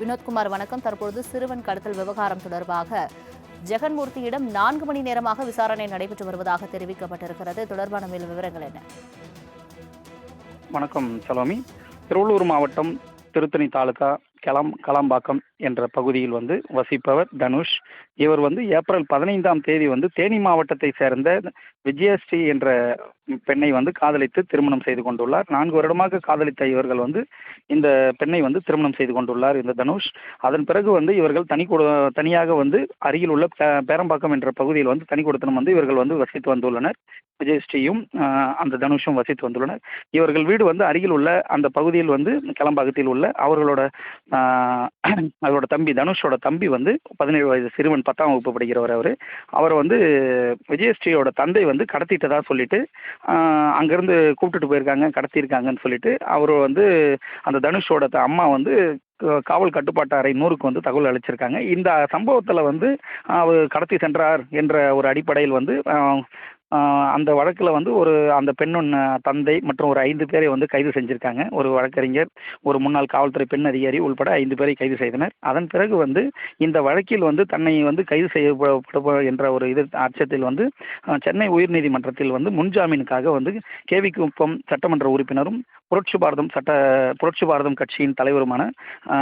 வினோத்குமார் வணக்கம். தற்பொழுது சிறுவன் கடத்தல் விவகாரம் தொடர்பாக ஜெகன்மூர்த்தியிடம் நான்கு மணி நேரமாக விசாரணை நடைபெற்று வருவதாக தெரிவிக்கப்பட்டிருக்கிறது. தொடர்பான மேல் விவரங்கள் என்ன? வணக்கம் சலோமி. திருவள்ளூர் மாவட்டம் திருத்தணி தாலுகா கிளம் களம்பாக்கம் என்ற பகுதியில் வந்து வசிப்பவர் தனுஷ். இவர் வந்து ஏப்ரல் பதினைந்தாம் தேதி வந்து தேனி மாவட்டத்தை சேர்ந்த விஜயஸ்ரீ என்ற பெண்ணை வந்து காதலித்து திருமணம் செய்து கொண்டுள்ளார். நான்கு வருடமாக காதலித்த இவர்கள் வந்து இந்த பெண்ணை வந்து திருமணம் செய்து கொண்டுள்ளார் இந்த தனுஷ். அதன் பிறகு வந்து இவர்கள் தனி கூட தனியாக வந்து அருகில் உள்ள பே- பேரம்பாக்கம் என்ற பகுதியில் வந்து தனி கொடுத்தனம் வந்து இவர்கள் வந்து வசித்து வந்துள்ளனர். விஜயஸ்ரீயும் அந்த தனுஷும் வசித்து வந்துள்ளனர். இவர்கள் வீடு வந்து அருகில் உள்ள அந்த பகுதியில் வந்து கிளம்பாக்கத்தில் உள்ள அவர்களோட அவரோட தம்பி தனுஷோட தம்பி வந்து பதினேழு வயது சிறுவன் பத்தாம் வகுப்பு படிக்கிறவர் அவர். அவர் வந்து விஜயஸ்ரீயோட தந்தை வந்து கடத்திட்டதா சொல்லிட்டு அங்கேருந்து கூப்பிட்டுட்டு போயிருக்காங்க கடத்தியிருக்காங்கன்னு சொல்லிட்டு அவர் வந்து அந்த தனுஷோட த- அம்மா வந்து க- காவல் கட்டுப்பாட்டு அறை நூறுக்கு வந்து தகவல் அளிச்சிருக்காங்க. இந்த சம்பவத்தில் வந்து அவர் கடத்தி சென்றார் என்ற ஒரு அடிப்படையில் வந்து அந்த வழக்கில் வந்து ஒரு அந்த பெண்ணின் தந்தை மற்றும் ஒரு ஐந்து பேரை வந்து கைது செஞ்சுருக்காங்க. ஒரு வழக்கறிஞர் ஒரு முன்னாள் காவல்துறை பெண் அதிகாரி உள்பட ஐந்து பேரை கைது செய்தனர். அதன் பிறகு வந்து இந்த வழக்கில் வந்து தன்னை வந்து கைது செய்யப்பட என்ற ஒரு இது அச்சத்தில் வந்து சென்னை உயர்நீதிமன்றத்தில் வந்து முன்ஜாமீனுக்காக வந்து கேவி குப்பம் சட்டமன்ற உறுப்பினரும் புரட்சி பாரதம் சட்ட புரட்சி பாரதம் கட்சியின் தலைவருமான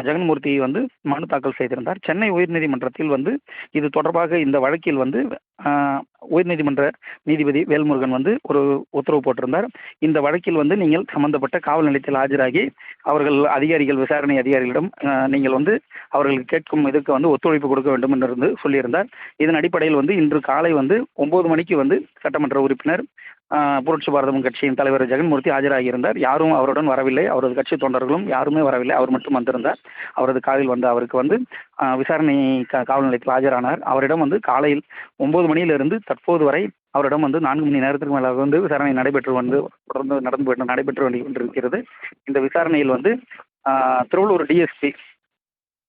ஜெகன்மூர்த்தி வந்து மனு தாக்கல் செய்திருந்தார். சென்னை உயர்நீதிமன்றத்தில் வந்து இது தொடர்பாக இந்த வழக்கில் வந்து உயர்நீதிமன்ற நீதிபதி வேல்முருகன் வந்து ஒரு உத்தரவு போட்டிருந்தார். இந்த வழக்கில் வந்து நீங்கள் சம்பந்தப்பட்ட காவல் நிலையத்தில் ஆஜராகி அவர்கள் அதிகாரிகள் விசாரணை அதிகாரிகளிடம் நீங்கள் வந்து அவர்களுக்கு கேட்கும் இதற்கு வந்து ஒத்துழைப்பு கொடுக்க வேண்டும் என்று இருந்து சொல்லியிருந்தார். இதன் அடிப்படையில் வந்து இன்று காலை வந்து ஒன்பது மணிக்கு வந்து சட்டமன்ற உறுப்பினர் புரட்சி பாரதம் கட்சியின் தலைவர் ஜெகன்மூர்த்தி ஆஜராகியிருந்தார். யாரும் அவருடன் வரவில்லை. அவரது கட்சி தொண்டர்களும் யாருமே வரவில்லை. அவர் மட்டும் வந்திருந்தார். அவரது காலில் வந்து அவருக்கு வந்து விசாரணை காவல் நிலையத்தில் ஆஜரானார். அவரிடம் வந்து காலையில் ஒன்பது மணியிலிருந்து தற்போது வரை அவரிடம் வந்து நான்கு மணி நேரத்துக்கு மேலாக வந்து விசாரணை நடைபெற்று வந்து தொடர்ந்து நடந்து நடைபெற்று வந்து கொண்டிருக்கிறது. இந்த விசாரணையில் வந்து திருவள்ளூர் டிஎஸ்பி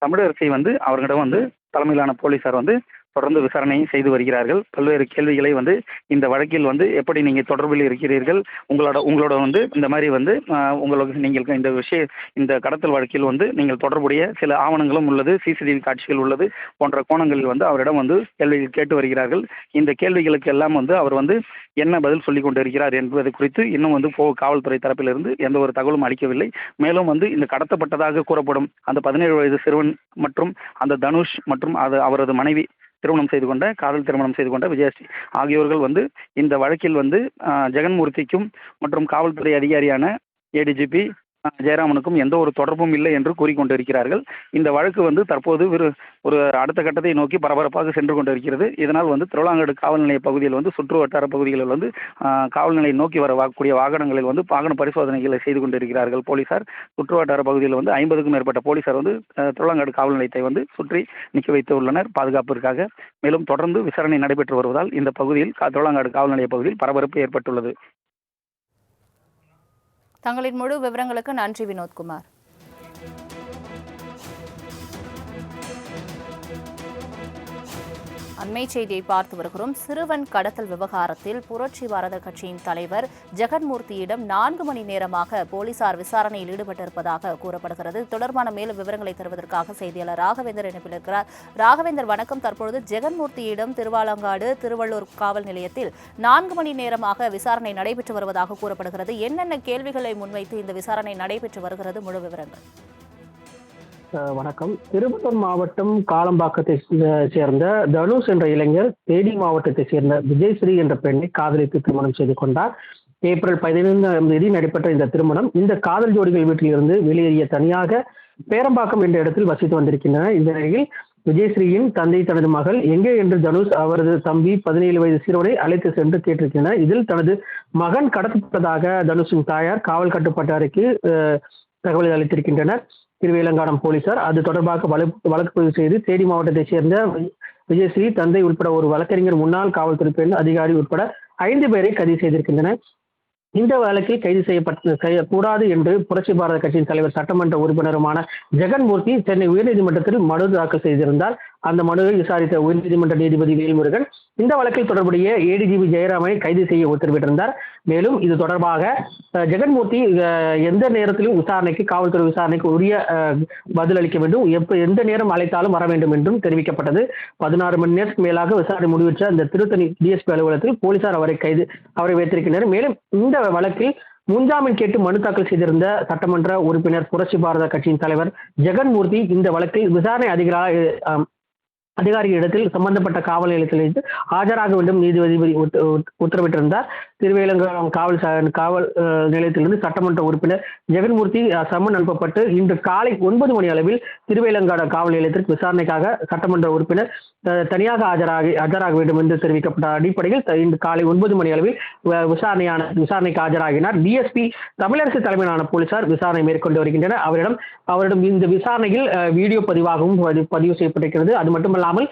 தமிழரசி வந்து அவர்களிடம் வந்து தலைமையிலான போலீசார் வந்து தொடர்ந்து விசாரணையும் செய்து வருகிறார்கள். பல்வேறு கேள்விகளை வந்து இந்த வழக்கில் வந்து எப்படி நீங்கள் தொடர்பில் இருக்கிறீர்கள்? உங்களோட உங்களோட வந்து இந்த மாதிரி வந்து உங்களுக்கு நீங்கள் இந்த விஷய இந்த கடத்தல் வழக்கில் வந்து நீங்கள் தொடர்புடைய சில ஆவணங்களும் உள்ளது சிசிடிவி காட்சிகள் உள்ளது போன்ற கோணங்களில் வந்து அவரிடம் வந்து கேள்விகள் கேட்டு வருகிறார்கள். இந்த கேள்விகளுக்கு எல்லாம் வந்து அவர் வந்து என்ன பதில் சொல்லிக் கொண்டிருக்கிறார் என்பது குறித்து இன்னும் வந்து போ காவல்துறை தரப்பிலிருந்து எந்த ஒரு தகவலும் அளிக்கவில்லை. மேலும் வந்து இந்த கடத்தப்பட்டதாக கூறப்படும் அந்த பதினேழு வயது சிறுவன் மற்றும் அந்த தனுஷ் மற்றும் அது அவரது மனைவி திருமணம் செய்து கொண்ட காதல் திருமணம் செய்து கொண்ட விஜயஸ்ரீ ஆகியோர்கள் வந்து இந்த வழக்கில் வந்து ஜெகன்மூர்த்திக்கும் மற்றும் காவல்துறை அதிகாரியான ஏடிஜிபி ஜெயராமனுக்கும் எந்த ஒரு தொடர்பும் இல்லை என்று கூறிக்கொண்டிருக்கிறார்கள். இந்த வழக்கு வந்து தற்போது ஒரு ஒரு அடுத்த கட்டத்தை நோக்கி பரபரப்பாக சென்று கொண்டிருக்கிறது. இதனால் வந்து திருவிழாங்காடு காவல் நிலைய பகுதியில் வந்து சுற்று வட்டார பகுதிகளில் வந்து காவல் நிலையம் நோக்கி வரக்கூடிய வாகனங்களில் வந்து வாகன பரிசோதனைகளை செய்து கொண்டிருக்கிறார்கள் போலீசார். சுற்று வட்டார பகுதியில் வந்து ஐம்பதுக்கும் மேற்பட்ட போலீசார் வந்து ஆஹ், காவல் நிலையத்தை வந்து சுற்றி நிற்க வைத்து உள்ளனர் பாதுகாப்பிற்காக. மேலும் தொடர்ந்து விசாரணை நடைபெற்று வருவதால் இந்த பகுதியில் கா- திருவிழாங்காடு காவல் நிலைய பகுதியில் பரபரப்பு ஏற்பட்டுள்ளது. தங்களின் முழு விவரங்களுக்கு நன்றி வினோத்குமார். அண்மை செய்தியை பார்த்து வருகிறோம். சிறுவன் கடத்தல் விவகாரத்தில் புரட்சி பாரத கட்சியின் தலைவர் ஜெகன்மூர்த்தியிடம் நான்கு மணி நேரமாக போலீசார் விசாரணையில் ஈடுபட்டிருப்பதாக கூறப்படுகிறது. தொடர்பான மேலும் விவரங்களை தருவதற்காக செய்தியாளர் ராகவேந்தர் இணைப்பில் இருக்கிறார். ராகவேந்தர் வணக்கம். தற்பொழுது ஜெகன்மூர்த்தியிடம் திருவாலங்காடு திருவள்ளூர் காவல் நிலையத்தில் நான்கு மணி நேரமாக விசாரணை நடைபெற்று வருவதாக கூறப்படுகிறது. என்னென்ன கேள்விகளை முன்வைத்து இந்த விசாரணை நடைபெற்று வருகிறது? முழு விவரங்கள். வணக்கம். திருப்பத்தூர் மாவட்டம் காலம்பாக்கத்தை சேர்ந்த தனுஷ் என்ற இளைஞர் தேனி மாவட்டத்தை சேர்ந்த விஜயஸ்ரீ என்ற பெண்ணை காதலித்து திருமணம் செய்து கொண்டார். ஏப்ரல் பதினைந்தாம் தேதி நடைபெற்ற இந்த திருமணம் இந்த காதல் ஜோடிகள் வீட்டிலிருந்து வெளியேறிய தனியாக பேரம்பாக்கம் என்ற இடத்தில் வசித்து வந்திருக்கின்றனர். இந்த நிலையில் விஜயஸ்ரீயின் தந்தை தனது மகள் எங்கே என்று தனுஷ் அவரது தம்பி பதினேழு வயது சிறுவனை அழைத்து சென்று கேட்டிருக்கின்றனர். இதில் தனது மகன் கடத்தப்பட்டதாக தனுஷின் தாயார் காவல் கட்டுப்பாட்டு அறைக்கு தகவல் அளித்திருக்கின்றனர். திருவேலங்கானம் போலீசார். அது தொடர்பாக வழக்கு வழக்கு பதிவு செய்து தேனி மாவட்டத்தைச் சேர்ந்த விஜயஸ்ரீ தந்தை உட்பட ஒரு வழக்கறிஞர் முன்னாள் காவல்துறை பெண் அதிகாரி உட்பட ஐந்து பேரை கைது செய்திருக்கின்றனர். இந்த வழக்கில் கைது செய்யப்பட்ட செய்யக்கூடாது என்று புரட்சி பாரத கட்சியின் தலைவர் சட்டமன்ற உறுப்பினருமான ஜெகன்மூர்த்தி சென்னை உயர்நீதிமன்றத்தில் மனு தாக்கல் செய்திருந்தார். அந்த மனுவை விசாரித்த உயர்நீதிமன்ற நீதிபதி வேல்முருகன் இந்த வழக்கில் தொடர்புடைய ஏடிஜிபி ஜெயராமனை கைது செய்ய உத்தரவிட்டிருந்தார். மேலும் இது தொடர்பாக ஜெகன்மூர்த்தி எந்த நேரத்திலும் விசாரணைக்கு காவல்துறை விசாரணைக்கு உரிய பதில் அளிக்க வேண்டும். எப்ப எந்த நேரம் அழைத்தாலும் வர வேண்டும் என்றும் தெரிவிக்கப்பட்டது. பதினாறு மணி நேரத்துக்கு மேலாக விசாரணை முடிவுற்ற அந்த திருத்தணி டிஎஸ்பி அலுவலகத்தில் போலீசார் அவரை கைது அவரை வைத்திருக்கின்றனர். மேலும் இந்த வழக்கில் முன்ஜாமீன் கேட்டு மனு தாக்கல் செய்திருந்த சட்டமன்ற உறுப்பினர் புரட்சி பாரத கட்சியின் தலைவர் ஜெகன்மூர்த்தி இந்த வழக்கில் விசாரணை அதிகாரி அதிகாரிகளிடத்தில் சம்பந்தப்பட்ட காவல் நிலையத்தில் வைத்து ஆஜராக வேண்டும் நீதிபதி உத்தரவிட்டிருந்தார். திருவேலங்குளம் காவல் காவல் நிலையத்திலிருந்து சட்டமன்ற உறுப்பினர் ஜெகன்மூர்த்தி சம்மன் அனுப்பப்பட்டு இன்று காலை ஒன்பது மணி அளவில் திருவேலங்காடு காவல் நிலையத்திற்கு விசாரணைக்காக சட்டமன்ற உறுப்பினர் தனியாக ஆஜராகி ஆஜராக வேண்டும் என்று தெரிவிக்கப்பட்ட அடிப்படையில் த- இன்று காலை ஒன்பது மணி அளவில் விசாரணையான விசாரணைக்கு ஆஜராகினார். டிஎஸ்பி தமிழரசு தலைமையிலான போலீசார் விசாரணை மேற்கொண்டு வருகின்றனர். அவரிடம் அவரிடம் இந்த விசாரணையில் வீடியோ பதிவாகவும் பதிவு செய்யப்பட்டிருக்கிறது. அது மட்டுமல்ல இல்லாமல்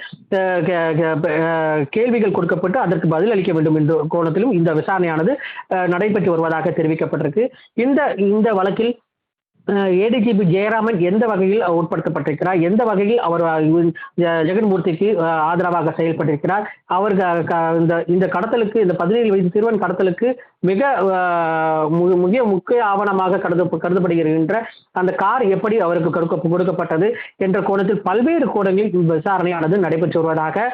கேள்விகள் கொடுக்கப்பட்டு அதற்கு பதில் அளிக்க வேண்டும் என்ற கோணத்திலும் இந்த விசாரணையானது நடைபெற்று வருவதாக தெரிவிக்கப்பட்டிருக்கு. இந்த இந்த வழக்கில் ஏடிஜிபி ஜெயராமன் எந்த வகையில் உட்படுத்தப்பட்டிருக்கிறார்? எந்த வகையில் அவர் ஜெ- ஜெகன்மூர்த்திக்கு ஆதரவாக செயல்பட்டிருக்கிறார்? அவர் க- இந்த இந்த கடத்தலுக்கு இந்த பதினேழு வயது சிறுவன் கடத்தலுக்கு மிக மிக மு- முக்கிய முக்கிய ஆவணமாக கருத கருதப்படுகின்ற அந்த கார் எப்படி அவருக்கு கொடுக்க கொடுக்கப்பட்டது என்ற கோணத்தில் பல்வேறு கோணங்களில் விசாரணையானது நடைபெற்று வருவதாக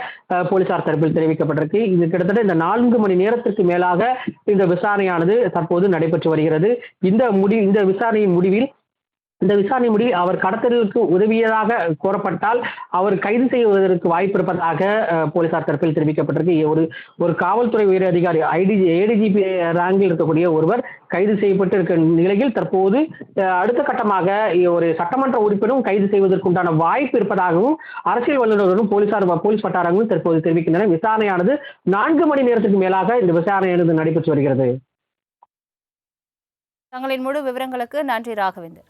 போலீசார் தரப்பில் தெரிவிக்கப்பட்டிருக்கு. இது கிட்டத்தட்ட இந்த நான்கு மணி நேரத்திற்கு மேலாக இந்த விசாரணையானது தற்போது நடைபெற்று வருகிறது. இந்த முடி இந்த விசாரணையின் முடிவில் இந்த விசாரணை முடி அவர் கடத்தலுக்கு உதவியதாக கோரப்பட்டால் அவர் கைது செய்வதற்கு வாய்ப்பு இருப்பதாக போலீசார் தரப்பில் தெரிவிக்கப்பட்டிருக்கு. ஒரு ஒரு காவல்துறை உயர் அதிகாரி ஐடிஜி ஏடிஜிபி ரேங்கில் இருக்கக்கூடிய ஒருவர் கைது செய்யப்பட்டு இருக்க நிலையில் தற்போது அடுத்த கட்டமாக ஒரு சட்டமன்ற உறுப்பினரும் கைது செய்வதற்குண்டான வாய்ப்பு இருப்பதாகவும் அரசியல் வல்லுநர்களும் போலீசார் போலீஸ் வட்டாரங்களும் தற்போது தெரிவிக்கின்றன. விசாரணையானது நான்கு மணி நேரத்துக்கு மேலாக இந்த விசாரணையானது நடைபெற்று வருகிறது. தங்களின் முழு விவரங்களுக்கு நன்றி ராகவேந்தர்.